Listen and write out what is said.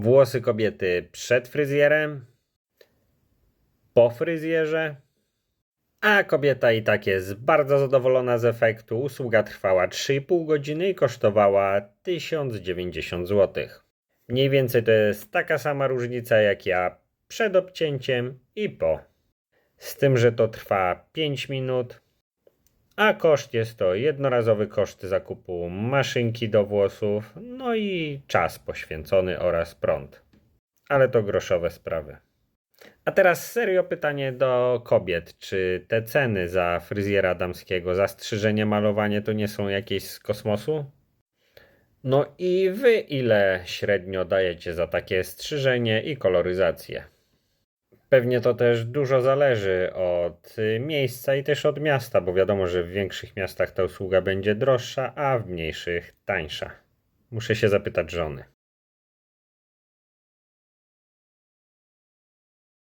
Włosy kobiety przed fryzjerem, po fryzjerze, a kobieta i tak jest bardzo zadowolona z efektu. Usługa trwała 3,5 godziny i kosztowała 1090 zł. Mniej więcej to jest taka sama różnica jak ja przed obcięciem i po. Z tym, że to trwa 5 minut, a koszt jest to jednorazowy koszt zakupu maszynki do włosów, no i czas poświęcony oraz prąd. Ale to groszowe sprawy. A teraz serio pytanie do kobiet. Czy te ceny za fryzjera damskiego, za strzyżenie, malowanie to nie są jakieś z kosmosu? No i wy ile średnio dajecie za takie strzyżenie i koloryzację? Pewnie to też dużo zależy od y, miejsca i też od miasta, bo wiadomo, że w większych miastach ta usługa będzie droższa, a w mniejszych tańsza. Muszę się zapytać żony.